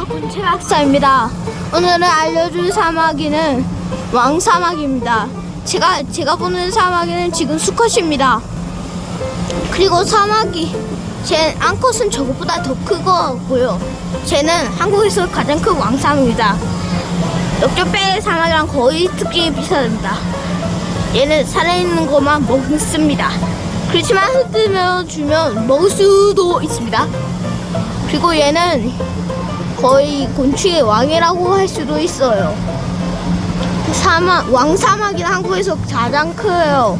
안녕하세요. 군체 박사입니다. 오늘은 알려줄 사마귀는 왕사마귀입니다. 제가 제가 보는 사마귀는 지금 수컷입니다. 그리고 사마귀 제 암컷은 저것보다 더 크고요. 쟤는 한국에서 가장 큰 왕사마입니다. 역겹배 사마귀랑 거의 특징이 비슷합니다. 얘는 살아있는 것만 먹습니다. 그렇지만 흩으며 주면 먹을 수도 있습니다. 그리고 얘는 거의 곤충의 왕이라고 할 수도 있어요. 그 사막 왕사막이 한국에서 가장 커요.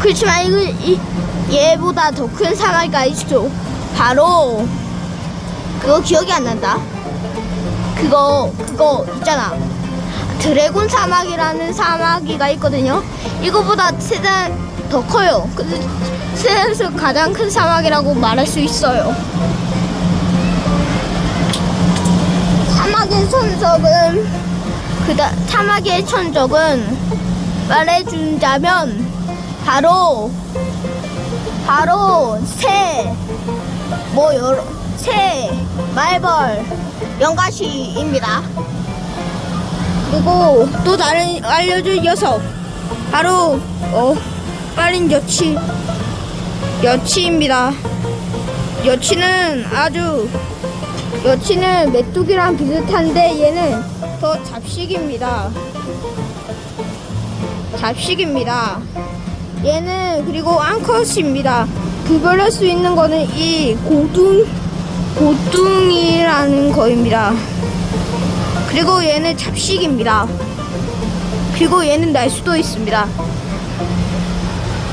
그렇지만 이거 이, 얘보다 더 큰 사마귀가 있죠. 바로 그거 기억이 안 난다. 그거 그거 있잖아. 드래곤 사마귀라는 사마귀가 있거든요. 이거보다 세단 더 커요. 근데 세상에서 가장 큰 사마귀라고 말할 수 있어요. 천적은 그다 사막의 천적은 말해준다면 바로 바로 새 뭐 여러 새 말벌 연가시입니다. 그리고 또 다른 알려줄 녀석 바로 어 빠른 여치 여치입니다. 여치는 아주 여치는 메뚜기랑 비슷한데 얘는 더 잡식입니다. 잡식입니다. 얘는 그리고 암컷입니다. 구별할 수 있는 거는 이 고둥 고둥이라는 거입니다. 그리고 얘는 잡식입니다. 그리고 얘는 날 수도 있습니다.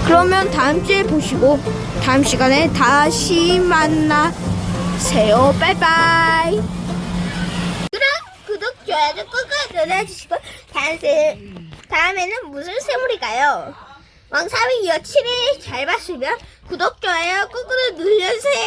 그러면 다음 주에 보시고 다음 시간에 다시 만나 세요. 바이바이. 그럼 구독, 좋아요 꾹꾹 눌러주시고 다음 세, 다음에는 무슨 세물일까요? 왕사위 여치를 잘 봤으면 구독, 좋아요 꾹꾹 눌러주세요.